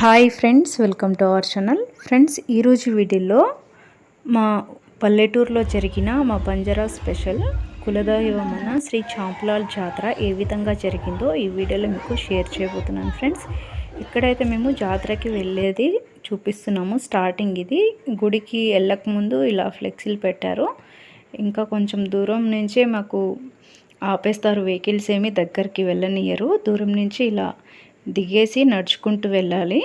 Hi friends welcome to our channel. Friends ఈరోజు వీడియోలో మా పల్లెటూరులో జరిగిన మా బంజారా స్పెషల్ కులదైవమైన శ్రీ చాంపులాల్ జాతర ఏ విధంగా జరిగిందో ఈ వీడియోలో మీకు షేర్ చేయబోతున్నాను ఫ్రెండ్స్. ఇక్కడైతే మేము జాతరకి వెళ్ళేది చూపిస్తున్నాము. స్టార్టింగ్ ఇది. గుడికి వెళ్ళకముందు ఇలా ఫ్లెక్సీలు పెట్టారు. ఇంకా కొంచెం దూరం నుంచే మాకు ఆపేస్తారు. వెహికల్స్ ఏమి దగ్గరికి వెళ్ళనియరు దూరం నుంచి ఇలా దిగేసి నడుచుకుంటూ వెళ్ళాలి.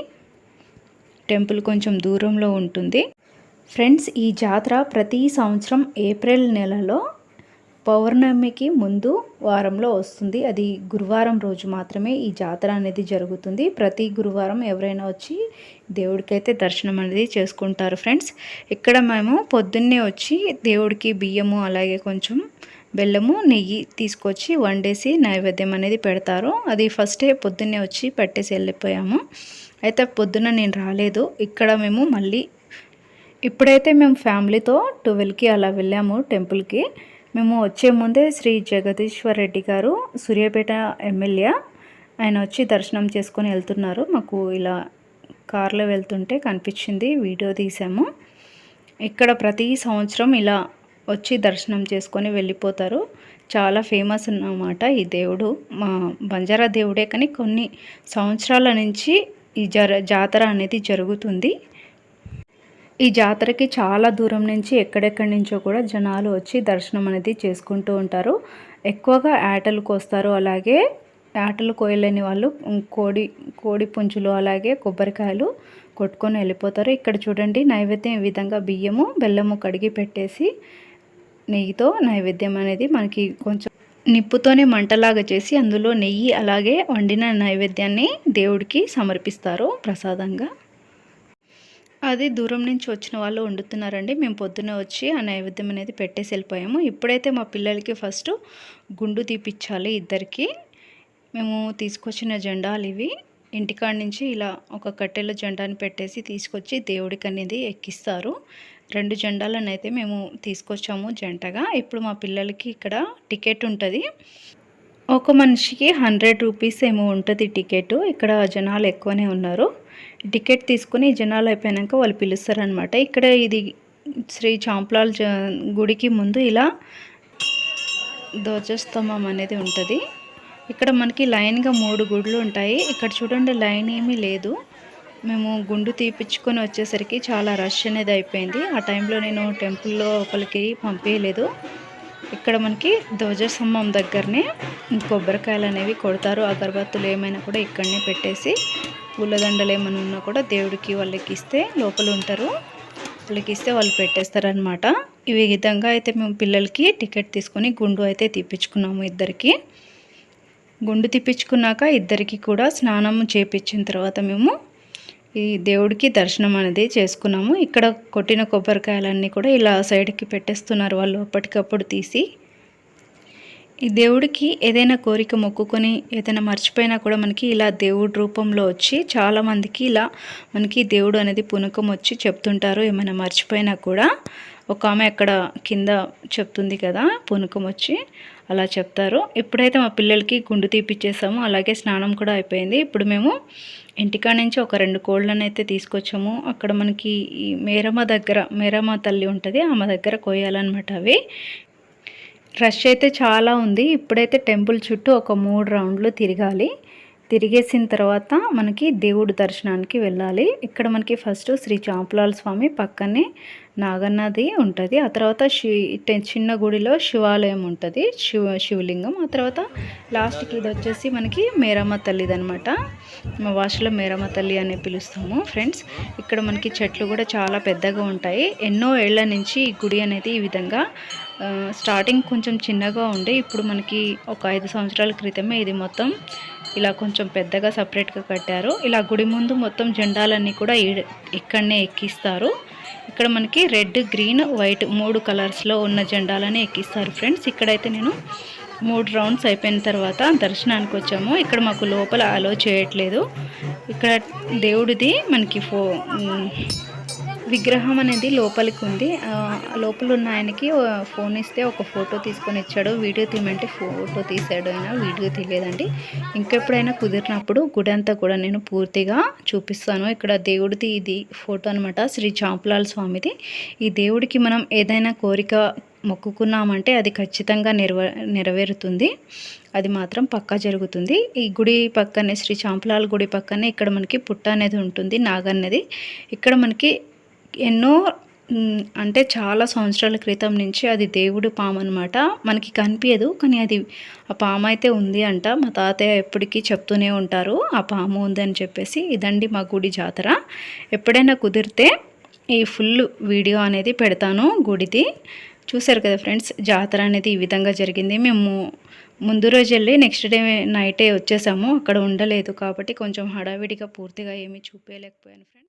టెంపుల్ కొంచెం దూరంలో ఉంటుంది. ఫ్రెండ్స్ ఈ జాతర ప్రతి సంవత్సరం ఏప్రిల్ నెలలో పౌర్ణమికి ముందు వారంలో వస్తుంది. అది గురువారం రోజు మాత్రమే ఈ జాతర అనేది జరుగుతుంది. ప్రతి గురువారం ఎవరైనా వచ్చి దేవుడికైతే దర్శనం అనేది చేసుకుంటారు ఫ్రెండ్స్. ఇక్కడ మేము పొద్దున్నే వచ్చి దేవుడికి బియ్యము అలాగే కొంచెం బెల్లము నెయ్యి తీసుకొచ్చి వండేసి నైవేద్యం అనేది పెడతారు. అది ఫస్టే పొద్దున్నే వచ్చి పెట్టేసి వెళ్ళిపోయాము. అయితే పొద్దున నేను రాలేదు. ఇక్కడ మేము మళ్ళీ ఇప్పుడైతే మేము ఫ్యామిలీతో ట్వెల్వ్కి అలా వెళ్ళాము టెంపుల్కి. మేము వచ్చే ముందే శ్రీ జగదీశ్వర్ రెడ్డి గారు సూర్యాపేట ఎమ్మెల్యే ఆయన వచ్చి దర్శనం చేసుకొని వెళ్తున్నారు. మాకు ఇలా కార్లో వెళ్తుంటే కనిపించింది వీడియో తీసాము. ఇక్కడ ప్రతి సంవత్సరం ఇలా వచ్చి దర్శనం చేసుకొని వెళ్ళిపోతారు. చాలా ఫేమస్ అన్నమాట ఈ దేవుడు. మా బంజారా దేవుడే కానీ కొన్ని సంవత్సరాల నుంచి ఈ జర జాతర అనేది జరుగుతుంది. ఈ జాతరకి చాలా దూరం నుంచి ఎక్కడెక్కడి నుంచో కూడా జనాలు వచ్చి దర్శనం అనేది చేసుకుంటూ ఉంటారు. ఎక్కువగా ఆటలకు వస్తారు. అలాగే ఆటలు కోయలేని వాళ్ళు కోడి కోడి పుంజులు అలాగే కొబ్బరికాయలు కొట్టుకొని వెళ్ళిపోతారు. ఇక్కడ చూడండి నైవేద్యం ఈ విధంగా బియ్యము బెల్లము కడిగి పెట్టేసి నెయ్యితో నైవేద్యం అనేది మనకి కొంచెం నిప్పుతోనే మంటలాగా చేసి అందులో నెయ్యి అలాగే వండిన నైవేద్యాన్ని దేవుడికి సమర్పిస్తారు ప్రసాదంగా. అది దూరం నుంచి వచ్చిన వాళ్ళు వండుతున్నారండి. మేము పొద్దున వచ్చి ఆ నైవేద్యం అనేది పెట్టేసి వెళ్ళిపోయాము. ఇప్పుడైతే మా పిల్లలకి ఫస్ట్ గుండు తీపిచ్చాలి ఇద్దరికి. మేము తీసుకొచ్చిన జెండాలు ఇవి. ఇంటికాడ నుంచి ఇలా ఒక కట్టెలో జెండాని పెట్టేసి తీసుకొచ్చి దేవుడికి అనేది ఎక్కిస్తారు. రెండు జెండాలను అయితే మేము తీసుకొచ్చాము జంటగా. ఇప్పుడు మా పిల్లలకి ఇక్కడ టికెట్ ఉంటుంది. ఒక మనిషికి హండ్రెడ్ రూపీస్ ఏమో ఉంటుంది టికెట్. ఇక్కడ జనాలు ఎక్కువనే ఉన్నారు. టికెట్ తీసుకుని జనాలు అయిపోయాక వాళ్ళు పిలుస్తారనమాట ఇక్కడ ఇది శ్రీ చాంప్లాల్ గుడికి ముందు ఇలా ధ్వజస్తంభం అనేది ఉంటుంది. ఇక్కడ మనకి లైన్గా మూడు గుడ్లు ఉంటాయి. ఇక్కడ చూడండి లైన్ ఏమీ లేదు. మేము గుండు తీపిచ్చుకొని వచ్చేసరికి చాలా రష్ అనేది అయిపోయింది. ఆ టైంలో నేను టెంపుల్లో ఒకరికి పంపించలేదు ఇక్కడ మనకి ధ్వజస్తంభం దగ్గరనే కొబ్బరికాయలు అనేవి కొడతారు. అగరబత్తులు ఏమైనా కూడా ఇక్కడనే పెట్టేసి పూలదండలు ఏమైనా ఉన్నా కూడా దేవుడికి వాళ్ళకి ఇస్తే లోపల ఉంటారు. వాళ్ళకి ఇస్తే వాళ్ళు పెట్టేస్తారనమాట ఈ విధంగా అయితే మేము పిల్లలకి టికెట్ తీసుకొని గుండు అయితే తీపించుకున్నాము ఇద్దరికి. గుండు తిప్పించుకున్నాక ఇద్దరికి కూడా స్నానం చేపించిన తర్వాత మేము ఈ దేవుడికి దర్శనం అనేది చేసుకున్నాము. ఇక్కడ కొట్టిన కొబ్బరికాయలన్నీ కూడా ఇలా సైడ్కి పెట్టేస్తున్నారు వాళ్ళు అప్పటికప్పుడు తీసి. ఈ దేవుడికి ఏదైనా కోరిక మొక్కుకొని ఏదైనా మర్చిపోయినా కూడా మనకి ఇలా దేవుడి రూపంలో వచ్చి చాలామందికి ఇలా మనకి దేవుడు అనేది పునకం వచ్చి చెప్తుంటారు ఏమైనా మర్చిపోయినా కూడా ఒక ఆమె అక్కడ కింద చెప్తుంది కదా పునుకం వచ్చి అలా చెప్తారు. ఇప్పుడైతే మా పిల్లలకి గుండు తీపిచ్చేసాము అలాగే స్నానం కూడా అయిపోయింది. ఇప్పుడు మేము ఇంటికాడ నుంచి ఒక రెండు కోళ్ళను అయితే తీసుకొచ్చాము. అక్కడ మనకి ఈ మేరమ్మ దగ్గర మేరమ్మ తల్లి ఉంటుంది ఆమె దగ్గర కోయాలన్నమాట అవి. రష్ అయితే చాలా ఉంది. ఇప్పుడైతే టెంపుల్ చుట్టూ ఒక మూడు రౌండ్లు తిరగాలి. తిరిగేసిన తర్వాత మనకి దేవుడు దర్శనానికి వెళ్ళాలి. ఇక్కడ మనకి ఫస్ట్ శ్రీ చాంపులాల స్వామి పక్కనే నాగన్నది ఉంటుంది. ఆ తర్వాత శి చిన్న గుడిలో శివాలయం ఉంటుంది. శివ శివలింగం. ఆ తర్వాత లాస్ట్కి ఇది వచ్చేసి మనకి మేరమ్మ తల్లిది అనమాట మా భాషలో మేరమ్మ తల్లి అని పిలుస్తాము ఫ్రెండ్స్ ఇక్కడ మనకి చెట్లు కూడా చాలా పెద్దగా ఉంటాయి. ఎన్నో ఏళ్ళ నుంచి ఈ గుడి అనేది ఈ విధంగా స్టార్టింగ్ కొంచెం చిన్నగా ఉండే. ఇప్పుడు మనకి ఒక ఐదు సంవత్సరాల క్రితమే ఇది మొత్తం ఇలా కొంచెం పెద్దగా సపరేట్గా కట్టారు. ఇలా గుడి ముందు మొత్తం జెండాలన్నీ కూడా ఇక్కడనే ఎక్కిస్తారు. ఇక్కడ మనకి రెడ్ గ్రీన్ వైట్ మూడు కలర్స్లో ఉన్న జెండాలని ఎక్కిస్తారు ఫ్రెండ్స్. ఇక్కడైతే నేను మూడు రౌండ్స్ అయిపోయిన తర్వాత దర్శనానికి వచ్చాము. ఇక్కడ మాకు లోపల అలో చేయట్లేదు. ఇక్కడ దేవుడిది మనకి ఫో విగ్రహం అనేది లోపలికి ఉంది. లోపల ఉన్న ఆయనకి ఫోన్ ఇస్తే ఒక ఫోటో తీసుకొని ఇచ్చాడు. వీడియో తీయమంటే ఫోటో తీసాడు అయినా వీడియో తీయలేదండి. ఇంకెప్పుడైనా కుదిరినప్పుడు గుడి అంతా కూడా నేను పూర్తిగా చూపిస్తాను. ఇక్కడ దేవుడిది ఇది ఫోటో అనమాట శ్రీ చాంపులాల్ స్వామిది. ఈ దేవుడికి మనం ఏదైనా కోరిక మొక్కుకున్నామంటే అది ఖచ్చితంగా నెరవ నెరవేరుతుంది. అది మాత్రం పక్కా జరుగుతుంది. ఈ గుడి పక్కనే శ్రీ చాంపులాల గుడి పక్కనే ఇక్కడ మనకి పుట్ట అనేది ఉంటుంది నాగన్నది. ఇక్కడ మనకి ఎన్నో అంటే చాలా సంవత్సరాల క్రితం నుంచి అది దేవుడు పాము అనమాట మనకి కనిపించదు కానీ అది ఆ పాము అయితే ఉంది అంట. మా తాతయ్య ఎప్పటికీ చెప్తూనే ఉంటారు ఆ పాము ఉంది అని చెప్పేసి. ఇదండి మా గుడి జాతర. ఎప్పుడైనా కుదిరితే ఈ ఫుల్ వీడియో అనేది పెడతాను గుడిది. చూసారు కదా ఫ్రెండ్స్ జాతర అనేది ఈ విధంగా జరిగింది. మేము ముందు రోజు వెళ్ళి నెక్స్ట్ డే నైటే వచ్చేసాము. అక్కడ ఉండలేదు కాబట్టి కొంచెం హడావిడిగా పూర్తిగా ఏమీ చూపించలేకపోయాను ఫ్రెండ్స్.